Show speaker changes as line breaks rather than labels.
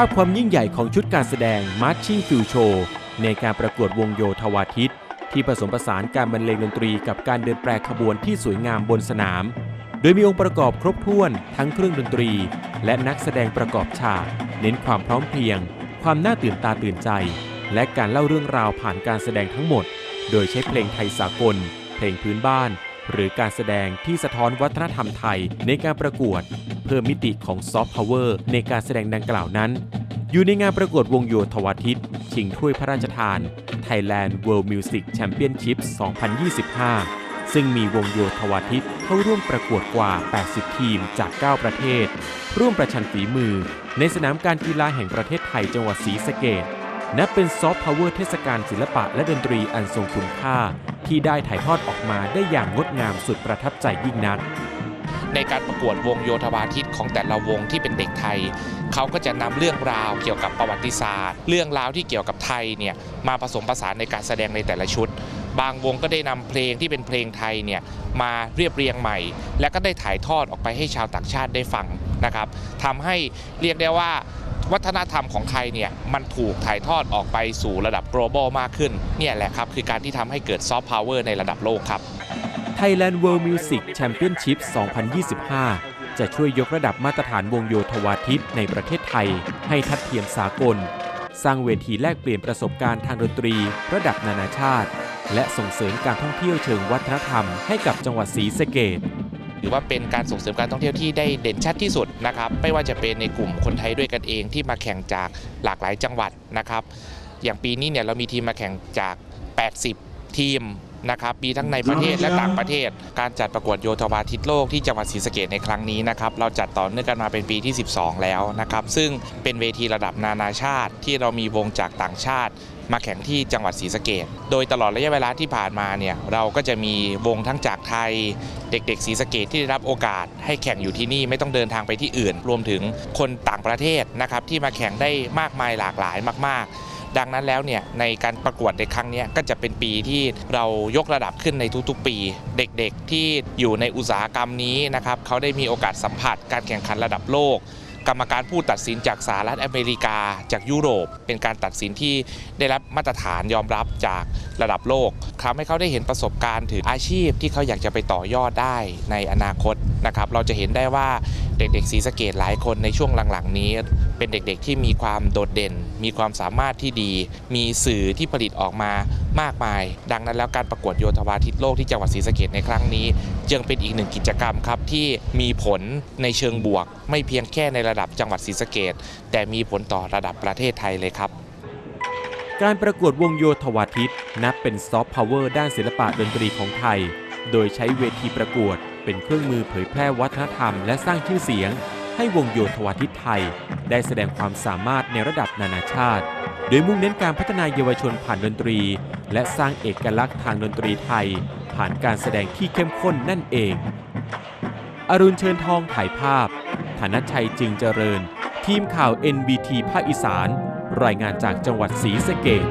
าพความยิ่งใหญ่ของชุดการแสดง Marching Field Show ในการประกวดวงโยธวาทิต ที่ผสมผสานการบรรเลงดนตรีกับการเดินแปรขบวนที่สวยงามบนสนาม โดยมีองค์ประกอบครบถ้วนทั้งเครื่องดนตรี และนักแสดงประกอบฉาก เน้นความพร้อมเพรียง ความน่าตื่นตาตื่นใจ และการเล่าเรื่องราวผ่านการแสดงทั้งหมด โดยใช้เพลงไทยสากล เพลงพื้นบ้าน หรือการแสดงที่สะท้อนวัฒนธรรมไทยในการประกวด เพิ่มมิติของซอฟต์พาวเวอร์ในการแสดงดังกล่าวนั้น อยู่ในงานประกวดวงโยธวาทิต ชิงถ้วยพระราชทาน Thailand World Music Championship 2025 ซึ่งมีวงโยธวาทิตเข้าร่วมประกวดกว่า 80 ทีมจาก 9 ประเทศ ร่วมประชันฝีมือ ในสนามการกีฬาแห่งประเทศไทยจังหวัดศรีสะเกษนับเป็นซอฟต์พาวเวอร์เทศกาลศิลปะและดนตรีอันทรงคุณค่า ที่ได้ถ่ายทอดออกมาได้อย่างงดงามสุดประทับใจยิ่งนัก
ในการประกวดวงโยธวาทิตของแต่ละวงที่เป็นเด็กไทย เขาก็จะนำเรื่องราวเกี่ยวกับประวัติศาสตร์ เรื่องราวที่เกี่ยวกับไทยเนี่ยมาผสมผสานในการแสดงในแต่ละชุด บางวงก็ได้นำเพลงที่เป็นเพลงไทยเนี่ยมาเรียบเรียงใหม่ และก็ได้ถ่ายทอดออกไปให้ชาวต่างชาติได้ฟังนะครับทำให้เรียกได้ว่าวัฒนธรรมของไทยเนี่ยมันถูกถ่ายทอดออกไปสู่ระดับ global มากขึ้นเนี่ยแหละครับคือการที่ทำให้เกิดซอฟต์พาวเวอร์ในระดับโลกครับ
Thailand World Music Championship 2025 จะช่วยยกระดับมาตรฐานวงโยธวาทิตในประเทศไทย ให้ทัดเทียมสากล สร้างเวทีแลกเปลี่ยนประสบการณ์ทางดนตรี ระดับนานาชาติ และส่งเสริมการท่องเที่ยวเชิงวัฒนธรรมให้กับจังหวัดศรีสะเกษ
ถือว่าเป็นการส่งเสริมการท่องเที่ยวที่ได้เด่นชัดที่สุดนะครับ ไม่ว่าจะเป็นในกลุ่มคนไทยด้วยกันเองที่มาแข่งจากหลากหลายจังหวัดนะครับ อย่างปีนี้เนี่ยเรามีทีมมาแข่งจาก 80 ทีม นะครับมีทั้งในประเทศและต่างประเทศ การจัดประกวดโยธวาทิตโลกที่จังหวัดศรีสะเกษในครั้งนี้นะครับเราจัดต่อเนื่องกันมาเป็นปีที่ 12 แล้วนะครับซึ่งเป็นเวทีระดับนานาชาติ ที่เรามีวงจากต่างชาติ มาแข่งที่จังหวัดศรีสะเกษโดยตลอดระยะเวลาที่ผ่านมาเนี่ยเราก็จะมีวงทั้งจากไทย เด็กๆศรีสะเกษที่ได้รับโอกาส ให้แข่งอยู่ที่นี่ไม่ต้องเดินทางไปที่อื่น รวมถึงคนต่างประเทศนะครับที่มาแข่งได้มากมายหลากหลายมาก ๆ ดังนั้นแล้วเนี่ยในการประกวดในครั้งนี้ก็จะเป็นปีที่เรายกระดับขึ้นในทุกๆ ปี เด็กๆที่อยู่ในอุตสาหกรรมนี้นะครับเขาได้มีโอกาสสัมผัสการแข่งขันระดับโลก กรรมการผู้ตัดสินจากสหรัฐอเมริกา จากยุโรป เป็นการตัดสินที่ได้รับมาตรฐานยอมรับจากระดับโลกทำให้เขาได้เห็นประสบการณ์ถึงอาชีพที่เขาอยากจะไปต่อยอดได้ในอนาคตนะครับ เราจะเห็นได้ว่าเด็กๆศรีสเกดหลายคนในช่วงหลังๆ นี้ เป็นเด็กๆที่มีความโดดเด่น มีความสามารถที่ดี มีสื่อที่ผลิตออกมามากมาย ดังนั้นแล้วการประกวดโยธวาทิตโลกที่จังหวัดศรีสะเกดในครั้งนี้ จึงเป็นอีกหนึ่งกิจกรรมครับที่มีผลในเชิงบวก ไม่เพียงแค่ในระดับจังหวัดศรีสะเกดแต่มีผลต่อระดับประเทศไทยเลยครับ
การประกวดวงโยธวาทิตนับเป็นซอฟต์พาวเวอร์ด้านศิลปะดนตรีของไทย โดยใช้เวทีประกวด เป็นเครื่องมือเผยแพร่วัฒนธรรมและสร้างชื่อเสียง ให้วงโยธวาทิตไทย ได้แสดงความสามารถในระดับนานาชาติ โดยมุ่งเน้นการพัฒนาเยาวชนผ่านดนตรี และสร้างเอกลักษณ์ทางดนตรีไทย ผ่านการแสดงที่เข้มข้นนั่นเอง อรุณเชิญทองถ่ายภาพธนชัยจึงเจริญ ทีมข่าว NBT ภาคอีสาน รายงานจากจังหวัดศรีสะเกษ